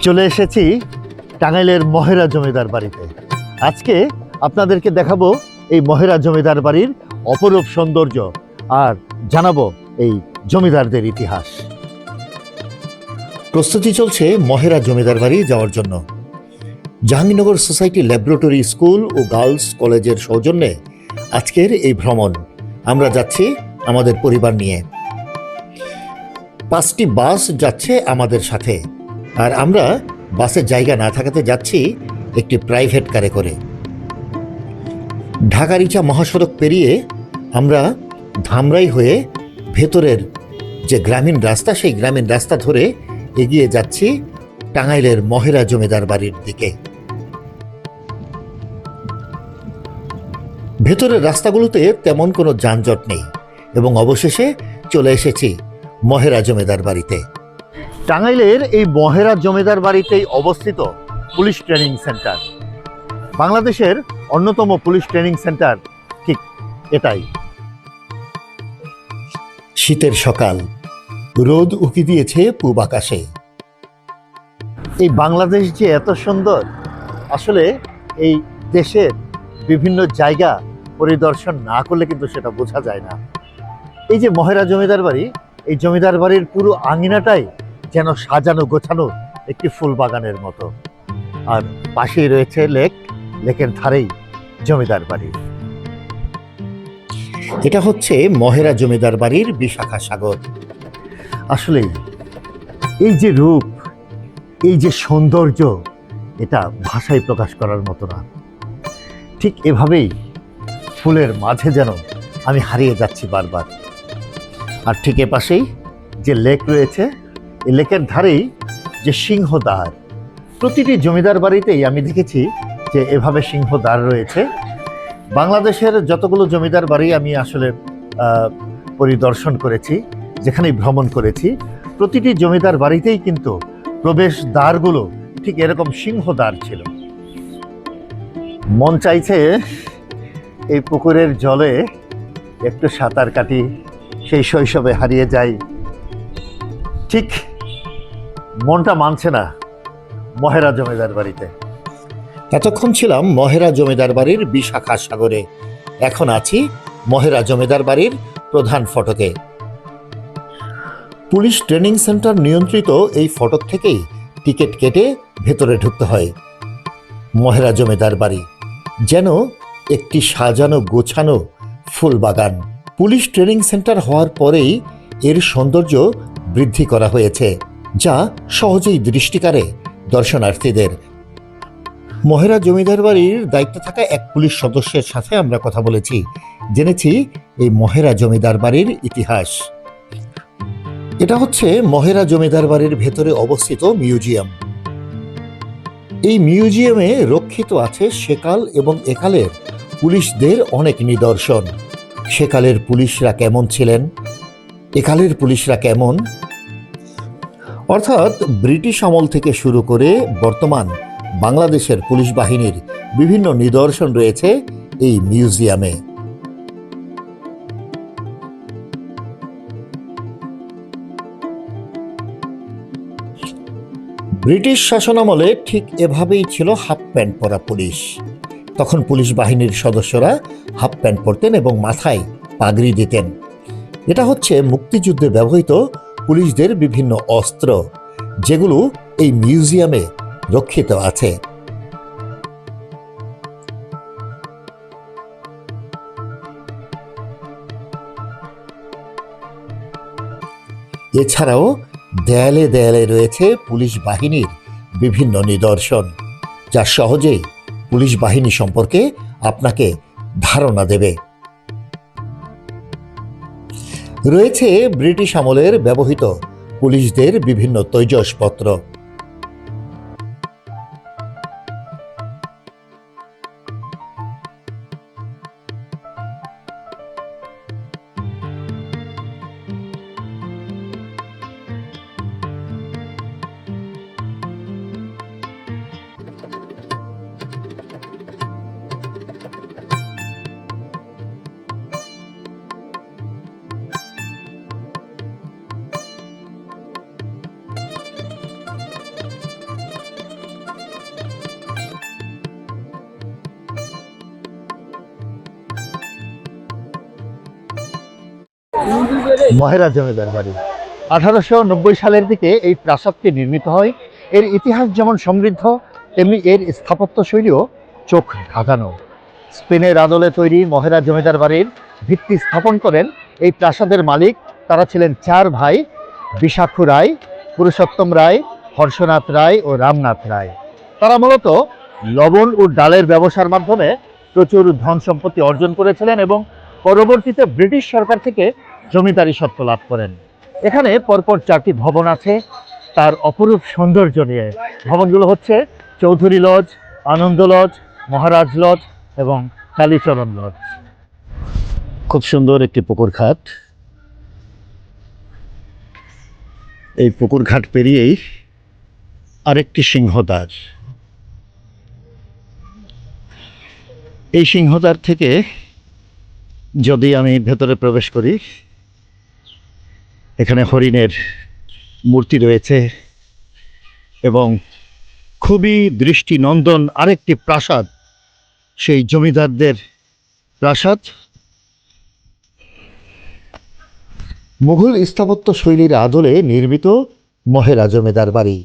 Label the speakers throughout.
Speaker 1: চলে এসেছি টাঙ্গাইলের মহেরা জমিদার বাড়িতে। আজকে আপনাদেরকে দেখাবো এই মহেরা জমিদার বাড়ির অপরূপ সৌন্দর্য আর জানাব এই জমিদারদের ইতিহাস। প্রস্তুতি চলছে মহেরা জমিদার বাড়ি যাওয়ার জন্য। জাহাঙ্গীরনগর সোসাইটি ল্যাবরেটরি স্কুল ও গার্লস কলেজের সৌজন্যে আজকের এই ভ্রমণ। আমরা যাচ্ছি আমাদের পরিবার নিয়ে। পাঁচটি বাস যাচ্ছে আমাদের সাথে। আর আমরা বাসের জায়গা না থাকাতে যাচ্ছি একটি প্রাইভেট কারে করে। ঢাকারিচা মহাসড়ক পেরিয়ে আমরা ধামরাই হয়ে ভেতরের যে গ্রামীণ রাস্তা, সেই গ্রামীণ রাস্তা ধরে এগিয়ে যাচ্ছি টাঙ্গাইলের মহেরা জমিদার বাড়ির দিকে। ভেতরের রাস্তাগুলোতে তেমন কোনো যানজট নেই এবং অবশেষে চলে এসেছি মহেরা জমিদার বাড়িতে। টাঙ্গাইলের এই মহেরা জমিদার বাড়িতেই অবস্থিত পুলিশ ট্রেনিং সেন্টার। বাংলাদেশের অন্যতম পুলিশ ট্রেনিং সেন্টার ঠিক এটাই। শীতের সকাল, রোদ উকি দিয়েছে পূব আকাশে। এই বাংলাদেশ যে এত সুন্দর, আসলে এই দেশের বিভিন্ন জায়গা পরিদর্শন না করলে কিন্তু সেটা বোঝা যায় না। এই যে মহেরা জমিদার বাড়ি, এই জমিদার বাড়ির পুরো আঙিনাটাই যেন সাজানো গোছানো একটি ফুল বাগানের মতো। আর পাশেই রয়েছে লেক, লেকের ধারেই জমিদার বাড়ি। এটা হচ্ছে মহেরা জমিদার বাড়ির বিশাখা সাগর। আসলেই এই যে রূপ, এই যে সৌন্দর্য, এটা ভাষায় প্রকাশ করার মতো না। ঠিক এভাবেই ফুলের মাঝে যেন আমি হারিয়ে যাচ্ছি বারবার। আর ঠিক এ পাশেই যে লেক রয়েছে এই লেকের ধারেই যে সিংহদ্বার। প্রতিটি জমিদার বাড়িতেই আমি দেখেছি যে এভাবে সিংহদ্বার রয়েছে। বাংলাদেশের যতগুলো জমিদার বাড়ি আমি আসলে পরিদর্শন করেছি, যেখানেই ভ্রমণ করেছি, প্রতিটি জমিদার বাড়িতেই কিন্তু প্রবেশ দ্বারগুলো ঠিক এরকম সিংহদ্বার ছিল। মন চাইছে এই পুকুরের জলে একটু সাঁতার কাটি, সেই শৈশবে হারিয়ে যাই। ঠিক মনটা মানছে না মহেরা জমিদার বাড়িতে। এতক্ষণ ছিলাম মহেরা জমিদার বাড়ির বিশাখা সাগরে। এখন আছি মহেরা জমিদার বাড়ির প্রধান ফটকে। পুলিশ ট্রেনিং সেন্টার নিয়ন্ত্রিত এই ফটক থেকেই টিকিট কেটে ভেতরে ঢুকতে হয়। মহেরা জমিদার বাড়ি, যেন একটি সাজানো গোছানো ফুল বাগান পুলিশ ট্রেনিং সেন্টার হওয়ার পরেই এর সৌন্দর্য বৃদ্ধি করা হয়েছে। যা সহজেই দৃষ্টিকারে দর্শনার্থীদের। মহেরা জমিদার বাড়ির দায়িত্বে থাকা এক পুলিশ সদস্যের সাথে আমরা কথা বলেছি। জেনেছি এই মহেরা জমিদার বাড়ির ইতিহাস। এটা হচ্ছে মহেরা জমিদার বাড়ির ভেতরে অবস্থিত মিউজিয়াম। এই মিউজিয়ামে রক্ষিত আছে সেকাল এবং একালের পুলিশদের অনেক নিদর্শন। সেকালের পুলিশরা কেমন ছিলেন? একালের পুলিশরা কেমন? অর্থাৎ ব্রিটিশ আমল থেকে শুরু করে বর্তমান বাংলাদেশের পুলিশ বাহিনীর বিভিন্ন নিদর্শন রয়েছে এই মিউজিয়ামে। ব্রিটিশ শাসনামলে ঠিক এভাবেই ছিল হাফ প্যান্ট পরা পুলিশ। তখন পুলিশ বাহিনীর সদস্যরা হাফ প্যান্ট পরতেন এবং মাথায় পাগড়ি দিতেন। এটা হচ্ছে মুক্তিযুদ্ধে ব্যবহৃত পুলিশদের বিভিন্ন অস্ত্র, যেগুলো এই মিউজিয়ামে রক্ষিত আছে। এছাড়াও দেয়ালে দেয়ালে রয়েছে পুলিশ বাহিনীর বিভিন্ন নিদর্শন, যা সহজেই পুলিশ বাহিনী সম্পর্কে আপনাকে ধারণা দেবে। রয়েছে ব্রিটিশ আমলের ব্যবহৃত পুলিশদের বিভিন্ন তৈজসপত্র। মহেরা জমিদার বাড়ি। আঠারোশো নব্বই সালের দিকে এই প্রাসাদটি নির্মিত হয়। এর ইতিহাস যেমন সমৃদ্ধ, তেমনি এর স্থাপত্য শৈলীও চোখ ধাঁধানো। স্পেনের আদলে তৈরি মহেরা জমিদার বাড়ির ভিত্তি স্থাপন করেন এই প্রাসাদের মালিক। তারা ছিলেন চার ভাই, বিশাখু রায়, পুরুষোত্তম রায়, হর্ষনাথ রায় ও রামনাথ রায়। তারা মূলত লবণ ও ডালের ব্যবসার মাধ্যমে প্রচুর ধন সম্পত্তি অর্জন করেছিলেন এবং পরবর্তীতে ব্রিটিশ সরকার থেকে জমিদারি সত্ত্ব লাভ করেন। এখানে পরপর চারটি ভবন আছে। তার অপরূপ সৌন্দর্য নিয়ে ভবনগুলো হচ্ছে Chowdhury lodge, Ananda lodge, Maharaj lodge এবং কালীচরণ লজ। খুব সুন্দর একটি পুকুর ঘাট। এই পুকুর ঘাট পেরিয়েই আরেকটি সিংহদ্বার। এই সিংহদ্বার থেকে যদি আমি ভেতরে প্রবেশ করি এখানে হরিণের মূর্তি রয়েছে এবং খুবই দৃষ্টিনন্দন আরেকটি প্রাসাদ, সেই জমিদারদের প্রাসাদ। মুঘল স্থাপত্য শৈলীর আদলে নির্মিত মহেরা জমিদার বাড়ি।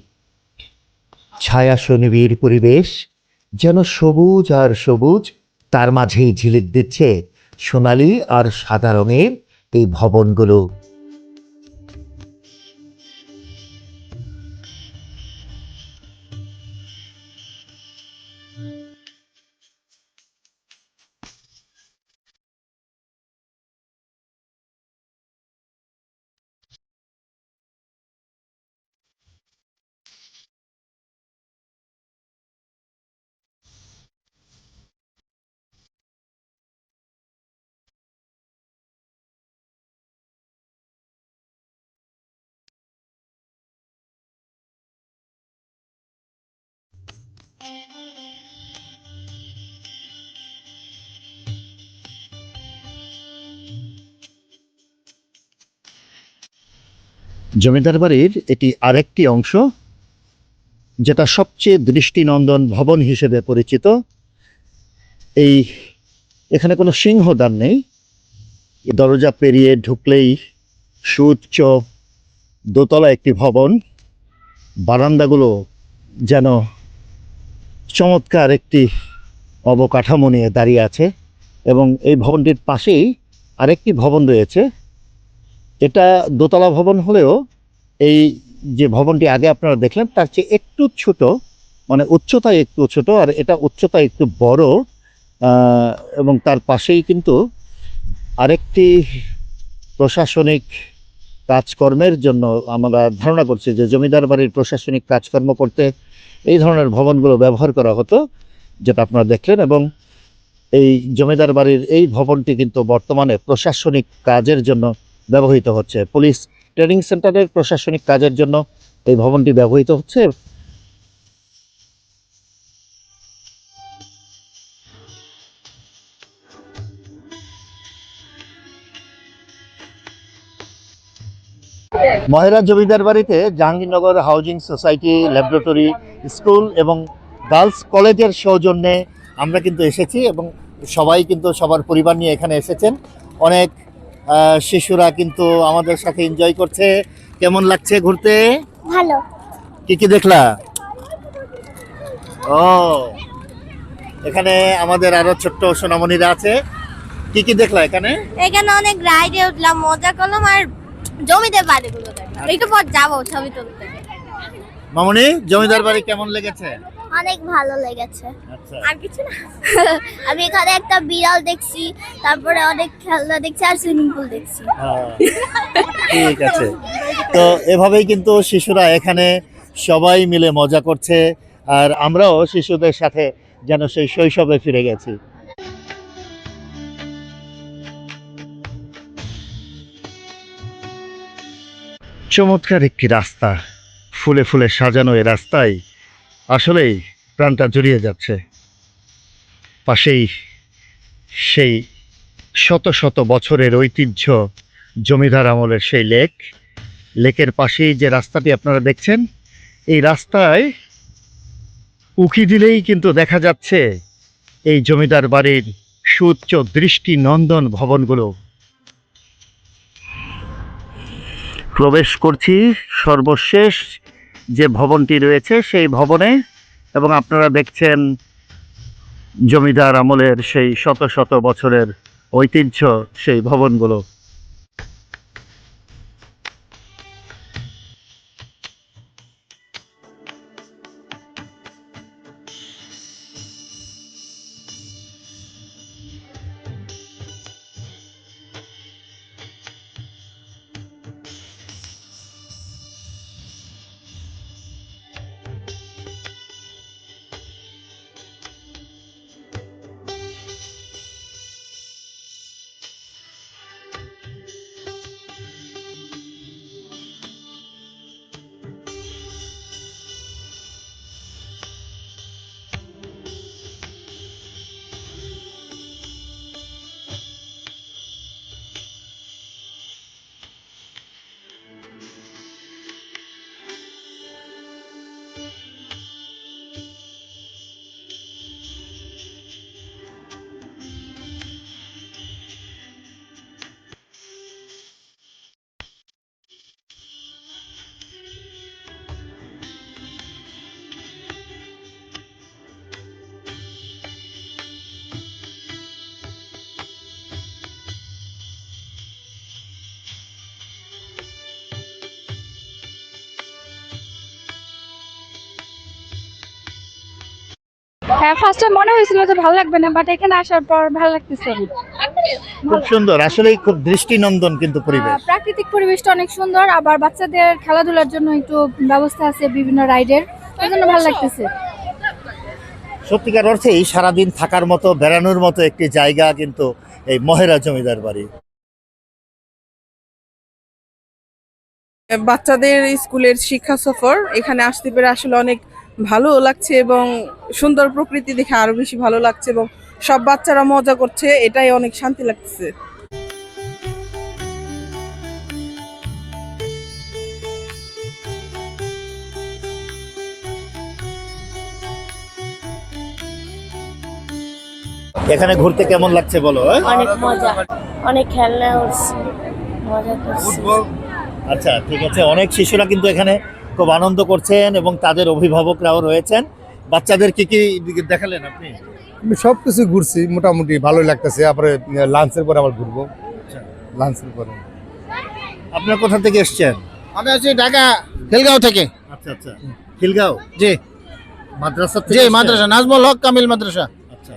Speaker 1: ছায়া সুনিবিড় পরিবেশ যেন সবুজ আর সবুজ, তার মাঝেই ঝিলিক দিচ্ছে সোনালি আর সাদা রঙের এই ভবনগুলো। জমিদার বাড়ির এটি আরেকটি অংশ, যেটা সবচেয়ে দৃষ্টিনন্দন ভবন হিসেবে পরিচিত। এই এখানে কোনো সিংহদ্বার নেই। দরজা পেরিয়ে ঢুকলেই সুউচ্চ দোতলা একটি ভবন। বারান্দাগুলো যেন চমৎকার একটি অবকাঠামো নিয়ে দাঁড়িয়ে আছে এবং এই ভবনটির পাশেই আরেকটি ভবন রয়েছে। এটা দোতলা ভবন হলেও এই যে ভবনটি আগে আপনারা দেখলেন, তার চেয়ে একটু ছোট মানে উচ্চতায় একটু ছোট, আর এটা উচ্চতা একটু বড় এবং তার পাশেই কিন্তু আরেকটি প্রশাসনিক কাজকর্মের জন্য আমরা ধারণা করছি যে জমিদার বাড়ির প্রশাসনিক কাজকর্ম করতে এই ধরনের ভবনগুলো ব্যবহার করা হতো, যেটা আপনারা দেখলেন, এবং এই জমিদার বাড়ির এই ভবনটি কিন্তু বর্তমানে প্রশাসনিক কাজের জন্য ব্যবহৃত হচ্ছে। পুলিশ ট্রেনিং সেন্টারের প্রশাসনিক কাজের জন্য এই ভবনটি ব্যবহৃত হচ্ছে। মহেরা জমিদার বাড়িতে Jahangirnagar housing society laboratory school এবং গার্লস কলেজের সৌজন্যে আমরা কিন্তু এসেছি এবং সবাই কিন্তু সবার পরিবার নিয়ে এখানে এসেছেন। অনেক শিশুরা কিন্তু আমাদের সাথে এনজয় করছে। কেমন লাগছে ঘুরতে?
Speaker 2: ভালো।
Speaker 1: কি কি দেখলা? ও এখানে আমাদের আরও ছোট্ট সোনামণিরা আছে। কি কি দেখলা এখানে?
Speaker 2: এখানে অনেক রাইডে উঠলাম মজা করলাম আর জমিতে বাড়িগুলো দেখলাম। একটু পর যাব ছবি তুলতে।
Speaker 1: মামনি জমিদার বাড়ি কেমন লেগেছে?
Speaker 2: অনেক ভালো লেগেছে।
Speaker 1: আচ্ছা।
Speaker 2: আর কিছু না। আমি এখানে একটা বিড়াল দেখছি তারপরে অনেক খেলনা দেখছি আর সুইমিং পুল দেখছি।
Speaker 1: হ্যাঁ, ঠিক আছে। তো এভাবেই কিন্তু শিশুরা এখানে সবাই মিলে মজা করছে আর আমরাও শিশুদের সাথে যেন সেই শৈশবে ফিরে গেছি। চমৎকার একটি রাস্তা ফুলে ফুলে সাজানো এ রাস্তায় আসলেই প্রাণটা জড়িয়ে যাচ্ছে। পাশেই সেই শত শত বছরের ঐতিহ্য জমিদার আমলের সেই লেক। লেকের পাশেই যে রাস্তাটি আপনারা দেখছেন, এই রাস্তায় উকি দিলেই কিন্তু দেখা যাচ্ছে এই জমিদার বাড়ির সুউচ্চ দৃষ্টি নন্দন ভবনগুলো। প্রবেশ করছি সর্বশেষ যে ভবনটি রয়েছে সেই ভবনে এবং আপনারা দেখছেন জমিদার আমলের সেই শত শত বছরের ঐতিহ্য সেই ভবনগুলো।
Speaker 3: হ্যাঁ ফার্স্টে মনে হয়েছিল যে ভালো লাগবে না বাট এখানে আসার পর ভালো লাগতেছে।
Speaker 1: খুব সুন্দর আসলেই খুব দৃষ্টিনন্দন কিন্তু পরিবেশ।
Speaker 3: প্রাকৃতিক পরিবেশটা অনেক সুন্দর আবার বাচ্চাদের খেলাধুলার জন্য একটু ব্যবস্থা আছে বিভিন্ন রাইডের এই জন্য ভালো লাগতেছে।
Speaker 1: সত্যিকার অর্থেই সারাদিন থাকার মতো বেড়ানোর মতো একটি জায়গা কিন্তু এই মহেরা জমিদার বাড়ি।
Speaker 4: বাচ্চাদের স্কুলের শিক্ষা সফর এখানে আসতে পেরে আসলে অনেক ভালো লাগছে এবং সুন্দর প্রকৃতি দেখে আরও বেশি ভালো লাগছে এবং সব বাচ্চারা মজা করছে এটাই অনেক শান্তি লাগছে
Speaker 1: এখানে ঘুরতে কেমন লাগছে বলো হ্যাঁ?
Speaker 2: অনেক মজা অনেক খেলনা করছি মজা করছি
Speaker 1: আচ্ছা ঠিক আছে অনেক শিশুরা কিন্তু এখানে খুব আনন্দ করছেন এবং তাদের অভিভাবকরাও রয়েছেন। বাচ্চাদের কি কি দেখালেন আপনি?
Speaker 5: আমি সব কিছু ঘুরছি মোটামুটি ভালোই লাগতেছে। তারপরে লাঞ্চের পরে আবার ঘুরবো। লাঞ্চের পরে।
Speaker 1: আপনার কোথা থেকে এসছেন?
Speaker 6: আমি আছি ঢাকা খিলগাঁও থেকে।
Speaker 1: আচ্ছা আচ্ছা। খিলগাঁও?
Speaker 6: জি।
Speaker 1: মাদ্রাসা
Speaker 6: জি মাদ্রাসা নাজমুল হক কামিল মাদ্রাসা।
Speaker 1: আচ্ছা।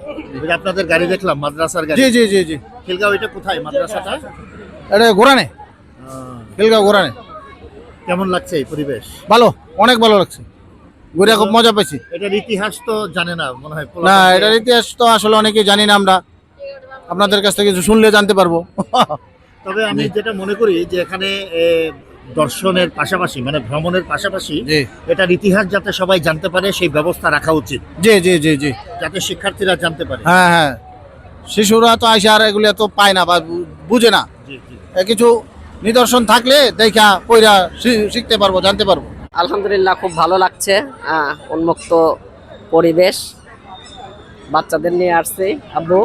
Speaker 1: আপনাদের গাড়ি দেখলাম মাদ্রাসার গাড়ি।
Speaker 6: জি জি জি জি।
Speaker 1: খিলগাঁও এটা কোথায় মাদ্রাসাটা?
Speaker 6: এটা ঘোরানে। খেলগাঁও ঘোরানে।
Speaker 1: কেমন লাগছে এই পরিবেশ?
Speaker 6: ভালো অনেক ভালো লাগছে। ঘুরে খুব মজা পাইছি
Speaker 1: এটার ইতিহাস তো জানে না মনে হয়
Speaker 6: না এটার ইতিহাস তো আসলে অনেকেই জানি না আমরা। আপনাদের কাছ থেকে কিছু শুনলে জানতে পারব।
Speaker 1: তবে আমি যেটা মনে করি যে এখানে দর্শনের পাশাপাশি মানে ভ্রমণের পাশাপাশি এটার ইতিহাস যাতে সবাই জানতে পারে সেই ব্যবস্থা রাখা উচিত।
Speaker 6: জি জি জি জি।
Speaker 1: যাতে শিক্ষার্থীরা জানতে পারে।
Speaker 6: হ্যাঁ হ্যাঁ। শিশুরা তো আইসা আর এগুলো তো পায় না বা বুঝে না। কিছু নিদর্শন থাকলে দেখা কইরা শিখতে পারব জানতে পারব।
Speaker 7: আলহামদুলিল্লাহ খুব ভালো লাগছে উন্মুক্ত পরিবেশ। বাচ্চাদের নিয়ে আসছি। আব্বু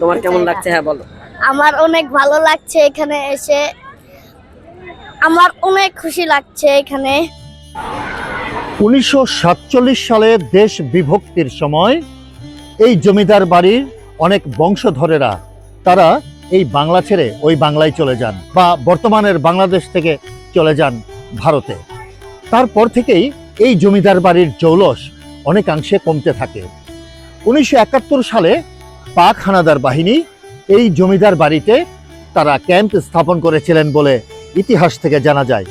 Speaker 7: তোমার কেমন লাগছে? হ্যাঁ বলো।
Speaker 2: আমার অনেক ভালো লাগছে এখানে এসে। আমার অনেক খুশি লাগছে এখানে।
Speaker 1: উনিশশো সাতচল্লিশ সালে দেশ বিভক্তির সময় এই জমিদার বাড়ির অনেক বংশধরেরা তারা এই বাংলা ছেড়ে ওই বাংলায় চলে যান বা বর্তমানের বাংলাদেশ থেকে চলে যান ভারতে। তারপর থেকেই এই জমিদার বাড়ির জৌলস অনেকাংশে কমতে থাকে। উনিশশো একাত্তর সালে পাক হানাদার বাহিনী এই জমিদার বাড়িতে তারা ক্যাম্প স্থাপন করেছিলেন বলে ইতিহাস থেকে জানা যায়।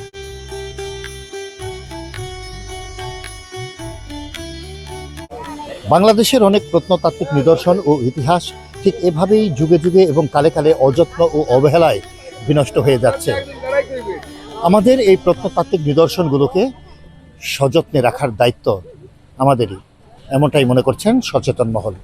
Speaker 1: বাংলাদেশের অনেক প্রত্নতাত্ত্বিক নিদর্শন ও ইতিহাস ঠিক এভাবেই যুগে যুগে এবং কালে কালে অযত্ন ও অবহেলায় বিনষ্ট হয়ে যাচ্ছে। আমাদের এই প্রত্নতাত্ত্বিক নিদর্শনগুলোকে সযত্নে রাখার দায়িত্ব আমাদেরই। এমনটাই মনে করছেন সচেতন মহল।